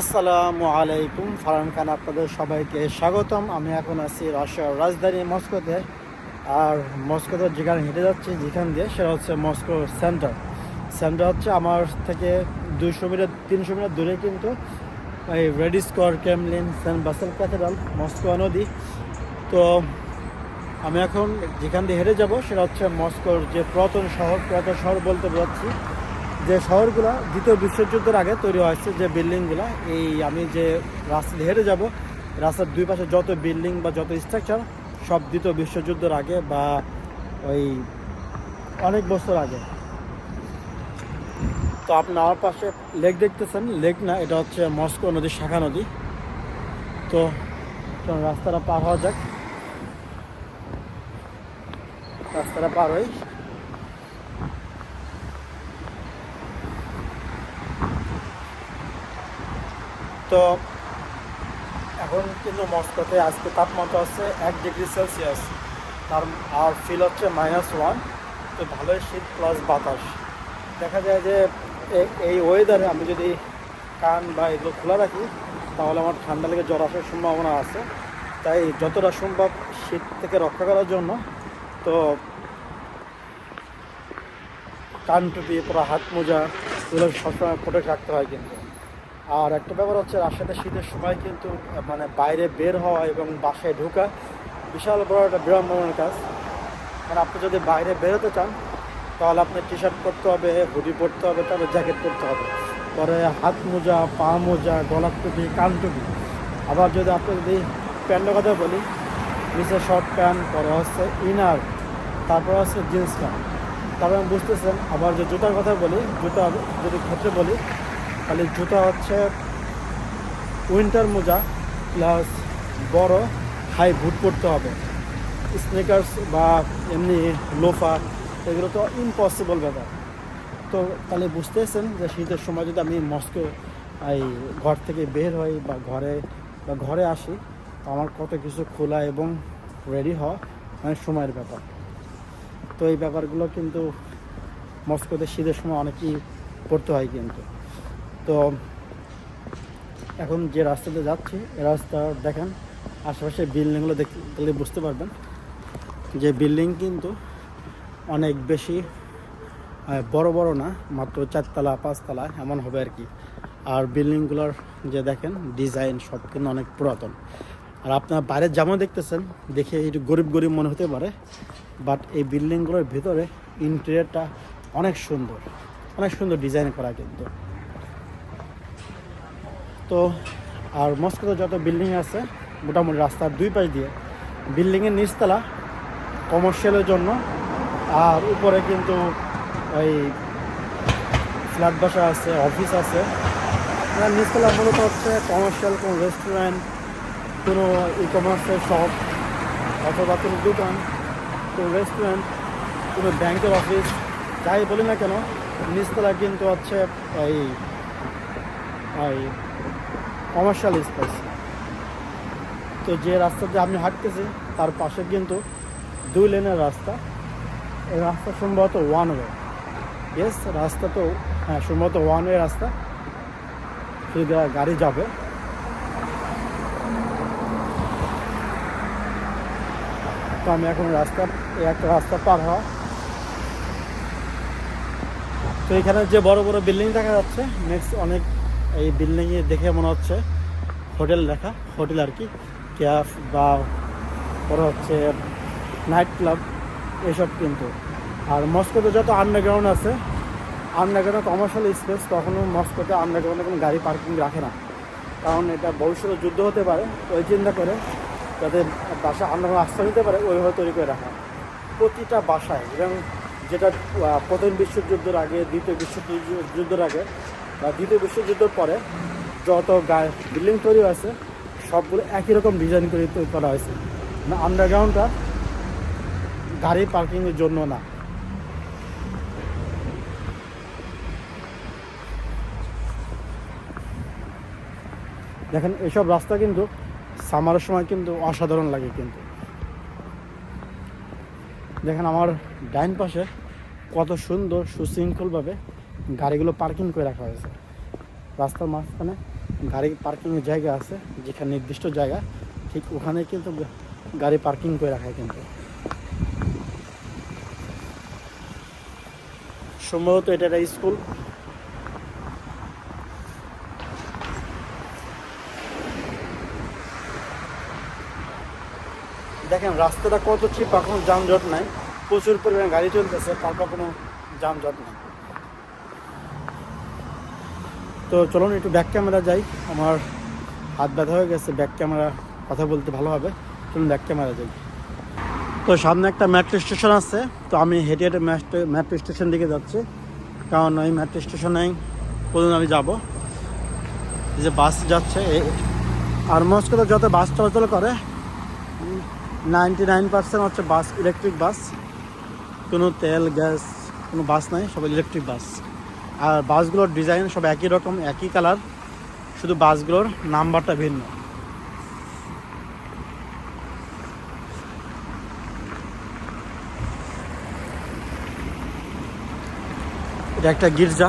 আসসালামু আলাইকুম, ফারহান খান আপনাদের সবাইকে স্বাগতম। আমি এখন আছি রাশিয়ার রাজধানী মস্কোতে। আর মস্কোতে যেখানে হেঁটে যাচ্ছি, যেখান দিয়ে, সেটা হচ্ছে মস্কো সেন্টার। সেন্টার হচ্ছে আমার থেকে দুশো মিটার, তিনশো মিটার দূরে কিন্তু এই Red Square, Kremlin, Saint Basil cathedral, Moscow নদী। তো আমি এখন যেখান দিয়ে হেঁটে যাব, সেটা হচ্ছে মস্কোর যে পুরাতন শহর পুরাতন শহর বলতে বোঝাচ্ছি। যে শহরগুলো, দ্বিতীয় বিশ্বযুদ্ধের আগে তৈরি হয়েছে যে বিল্ডিংগুলো, এই আমি যে রাস্তা হেরে যাব, রাস্তার দুই পাশে যত বিল্ডিং বা যত স্ট্রাকচার সব দ্বিতীয় বিশ্বযুদ্ধের আগে বা ওই অনেক বছর আগে। তো আপনি আমার পাশে লেক দেখতেছেন। লেক না, এটা হচ্ছে মস্কো নদীর শাখা নদী। তো রাস্তাটা পার হওয়া যাক। রাস্তাটা পার হই। তো এখন কিন্তু মস্কোতে আজকে তাপমাত্রা হচ্ছে এক ডিগ্রি সেলসিয়াস। তার আর ফিল হচ্ছে মাইনাস ওয়ান তো ভালোই শীত প্লাস বাতাস। দেখা যায় যে এই ওয়েদারে আমি যদি কান বা এগুলো খোলা রাখি, তাহলে আমার ঠান্ডা লেগে জ্বর আসার সম্ভাবনা আছে। তাই যতটা সম্ভব শীত থেকে রক্ষা করার জন্য তো কান টুপি, পুরো হাত মোজা, এগুলো সবসময় প্রোটেক্ট রাখতে হয় কিন্তু। আর একটা ব্যাপার হচ্ছে রাজশাহীতে শীতের সময় কিন্তু মানে বাইরে বের হওয়া এবং বাসায় ঢোকা বিশাল বড় একটা বিড়ম্বনার কাজ। মানে আপনি যদি বাইরে বেরোতে চান, তাহলে আপনার টি শার্ট পরতে হবে, হুডি পরতে হবে, তারপরে জ্যাকেট পরতে হবে। পরে হাত মোজা, পা মোজা, গলার টুপি, কান টুপি। আবার যদি আপনি যদি প্যান্টের কথা বলি, নিচে শর্ট প্যান্ট পরে হচ্ছে ইনার তারপর হচ্ছে জিন্স প্যান্ট তারপরে বুঝতেছেন, আবার যে জুতার কথা বলি জুতা যদি ক্ষেত্রে বলি তাহলে জুতা হচ্ছে উইন্টার মোজা প্লাস বড় হাই বুট পরতে হবে। স্নিকার্স বা এমনি লোফার, এগুলো তো ইম্পসিবল ব্যাপার। তো তাহলে বুঝতেছেন যে শীতের সময় যদি আমি মস্কো, এই ঘর থেকে বের হই বা ঘরে বা ঘরে আসি আমার কত কিছু খোলা এবং রেডি হওয়া অনেক সময়ের ব্যাপার। তো এই ব্যাপারগুলো কিন্তু মস্কোতে শীতের সময় অনেকই করতে হয় কিন্তু। তো এখন যে রাস্তাতে যাচ্ছি, এ রাস্তা দেখেন, আশেপাশে বিল্ডিংগুলো দেখলে বুঝতে পারবেন যে বিল্ডিং কিন্তু অনেক বেশি বড় বড় না, মাত্র চারতলা, পাঁচতলা, এমন হবে আর কি। আর বিল্ডিংগুলোর যে দেখেন, ডিজাইন সব কিন্তু অনেক পুরাতন। আর আপনার বাইরের যেমন দেখতেছেন, দেখে একটু গরিব গরিব মনে হতে পারে, বাট এই বিল্ডিংগুলোর ভিতরে ইন্টেরিয়রটা অনেক সুন্দর অনেক সুন্দর ডিজাইন করা কিন্তু। তো, আর মস্কোতে যত বিল্ডিং আছে, মোটামুটি রাস্তার দুই পাশ দিয়ে, বিল্ডিংয়ের নিচতলা কমার্শিয়ালের জন্য, আর উপরে কিন্তু ওই ফ্ল্যাট বাসা আছে অফিস আছে। নিচতলা মূলত হচ্ছে কমার্শিয়াল কোনো রেস্টুরেন্ট কোনো ই কমার্সের শপ অথবা কোনো দোকান, কোনো রেস্টুরেন্ট কোনো ব্যাংকের অফিস যাই বলি না কেন, নিচতলা কিন্তু হচ্ছে এই কমার্শিয়াল স্পেস তো যে রাস্তা দিয়ে আমি হাঁটতেছি, তার পাশে কিন্তু দুই লেনের রাস্তা। এই রাস্তা সম্ভবত ওয়ান ওয়ে ইয়েস রাস্তা তো হ্যাঁ সম্ভবত ওয়ান ওয়ে রাস্তা। গা- গাড়ি যাবে। তো আমি এখন রাস্তা একটা রাস্তা পার হওয়া। তো এখানে যে বড় বড় বিল্ডিং দেখা যাচ্ছে নেক্সট অনেক এই বিল্ডিংয়ে দেখে মনে হচ্ছে হোটেল লেখা, হোটেল আর কি, ক্যাফ বা পরে হচ্ছে নাইট ক্লাব এসব কিন্তু। আর মস্কোতে যত আন্ডারগ্রাউন্ড আছে আন্ডারগ্রাউন্ড কমার্শিয়াল স্পেস কখনো মস্কোতে আন্ডারগ্রাউন্ডে কোনো গাড়ি পার্কিং রাখে না। কারণ এটা ভবিষ্যতে যুদ্ধ হতে পারে, ওই চিন্তা করে যাতে বাসা আন্ডারগ্রাউন্ড আশ্রয় নিতে পারে, ওইভাবে তৈরি করে রাখা। প্রতিটা বাসায় এবং যেটা প্রথম বিশ্বযুদ্ধের আগে, দ্বিতীয় বিশ্বযুদ্ধের আগে বা দ্বিতীয় বিশ্বযুদ্ধের পরে যত গায়ে বিল্ডিং তৈরি হয়েছে, সবগুলো একই রকম ডিজাইন করে তৈরি করা হয়েছে। মানে আন্ডারগ্রাউন্ডটা গাড়ি পার্কিংয়ের জন্য না। দেখেন এসব রাস্তা কিন্তু সামারের সময় কিন্তু অসাধারণ লাগে কিন্তু। দেখেন, আমার ডাইন পাশে কত সুন্দর সুশৃঙ্খলভাবে গাড়িগুলো পার্কিং করে রাখা হয়েছে। রাস্তার মাঝখানে গাড়ি পার্কিংয়ের জায়গা আছে, যেখানে নির্দিষ্ট জায়গা, ঠিক ওখানে কিন্তু গাড়ি পার্কিং করে রাখায় কিন্তু। সম্ভবত এটা একটা স্কুল। দেখেন, রাস্তাটা কত চিপ এখন যানজট নাই। প্রচুর পরিমাণে গাড়ি চলতেছে, তারপর কোনো যানজট নেই। তো চলুন একটু ব্যাক ক্যামেরা যাই। আমার হাত ব্যথা হয়ে গেছে ব্যাক ক্যামেরা কথা বলতে ভালো হবে। চলুন ব্যাক ক্যামেরা যাই। তো সামনে একটা মেট্রো স্টেশন আছে, তো আমি হেঁটে হেঁটে মেট্রো স্টেশন দিকে যাচ্ছি। কারণ ওই মেট্রো স্টেশনে কোনদিন আমি যাব। যে বাস যাচ্ছে আর মোস্ট কথা যত বাস চলাচল করে নাইনটি নাইন পার্সেন্ট হচ্ছে বাস ইলেকট্রিক বাস কোনো তেল গ্যাস কোনো বাস নাই সব ইলেকট্রিক বাস আর বাসগুলোর ডিজাইন সব একই রকম, একই কালার, শুধু বাসগুলোর নাম্বারটা ভিন্ন। এটা একটা গির্জা।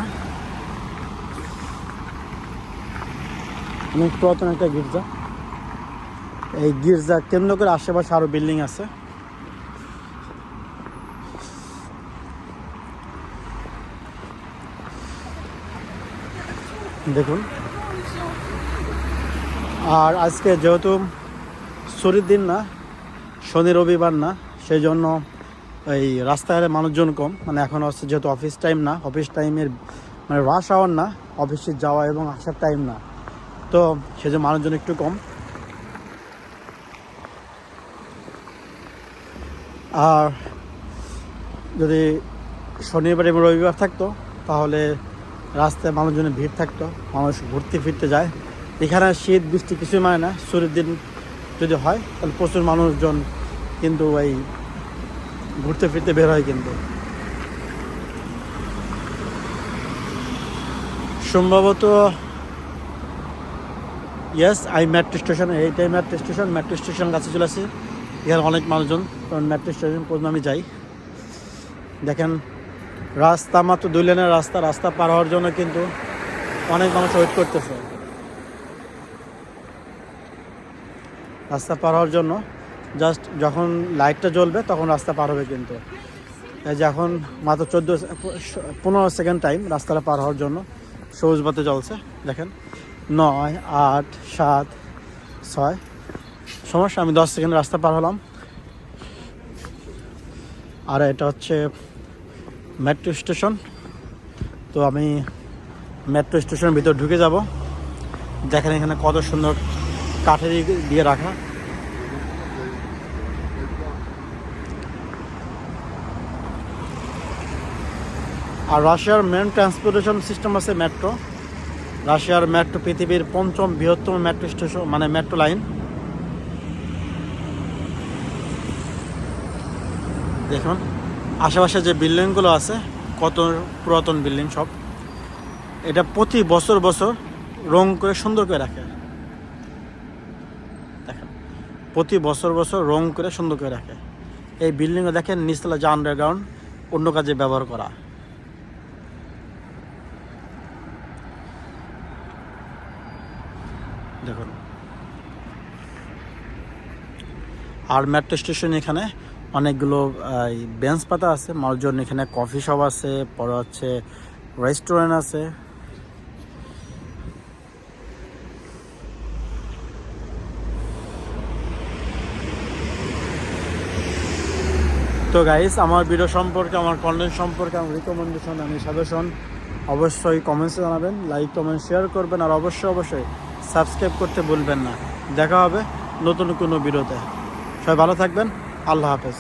অনেক পুরাতন একটা গির্জা। এই গির্জা কেন্দ্র করে আশেপাশে আরও বিল্ডিং আছে। দেখুন। আর আজকে যেহেতু ছুটির দিন না, শনি রবিবার না সেই জন্য এই রাস্তায় মানুষজন কম। মানে এখন হচ্ছে যেহেতু অফিস টাইম না অফিস টাইমের মানে রাশ আওয়ার না অফিসে যাওয়া এবং আসার টাইম না। তো সেজন্য মানুষজন একটু কম। আর যদি শনিবার এবং রবিবার থাকতো, তাহলে রাস্তায় মানুষজনের ভিড় থাকতো, মানুষ ঘুরতে ফিরতে যায়। এখানে শীত, বৃষ্টি কিছুই মানে না ছুটির দিন যদি হয়, তাহলে প্রচুর মানুষজন কিন্তু এই ঘুরতে ফিরতে বের হয় কিন্তু। সম্ভবত ইয়েস আই মেট্রো স্টেশন এইটাই মেট্রো স্টেশন মেট্রো স্টেশন কাছে চলে আসি। এখানে অনেক মানুষজন, কারণ মেট্রো স্টেশন পর্যন্ত আমি যাই। দেখেন রাস্তা মাত্র দুই লেনের রাস্তা রাস্তা পার হওয়ার জন্য কিন্তু অনেক মানুষ ওয়েট করতেছে। রাস্তা পার হওয়ার জন্য জাস্ট যখন লাইটটা জ্বলবে তখন রাস্তা পার হবে কিন্তু। যে এখন মাত্র চোদ্দ পনেরো সেকেন্ড টাইম রাস্তাটা পার হওয়ার জন্য সবুজ বাতি জ্বলছে, দেখেন। নয়, আট, সাত, ছয়, সমস্যা, আমি দশ সেকেন্ড রাস্তা পার হলাম। আর এটা হচ্ছে মেট্রো স্টেশন। তো আমি মেট্রো স্টেশনের ভিতর ঢুকে যাব। দেখেন এখানে কত সুন্দর কাঠের দিয়ে রাখা। আর রাশিয়ার মেন ট্রান্সপোর্টেশন সিস্টেম আছে মেট্রো। রাশিয়ার মেট্রো পৃথিবীর পঞ্চম বৃহত্তম মেট্রো স্টেশন মানে মেট্রো লাইন। দেখুন। আশেপাশে যে বিল্ডিংগুলো আছে, কত পুরাতন বিল্ডিং সব, এটা প্রতি বছর বছর রং করে সুন্দর করে রাখে। দেখেন, প্রতি বছর বছর রং করে সুন্দর করে রাখে। এই বিল্ডিংয়ে দেখেন, নিচতলা যে আন্ডারগ্রাউন্ড অন্য কাজে ব্যবহার করা। দেখুন। আর মেট্রো স্টেশন এখানে অনেকগুলো বেঞ্চ পাতা আছে মানুষজন এখানে কফি শপ আছে, পরে হচ্ছে রেস্টুরেন্ট আছে। তো গাইস আমার ভিডিও সম্পর্কে, আমার কন্টেন্ট সম্পর্কে আমার রিকমেন্ডেশন আমি সাজেশন অবশ্যই কমেন্টসে জানাবেন লাইক কমেন্ট শেয়ার করবেন, আর অবশ্যই অবশ্যই সাবস্ক্রাইব করতে ভুলবেন না। দেখা হবে নতুন কোনো ভিডিওতে সবাই ভালো থাকবেন। আল্লাহ হাফেজ।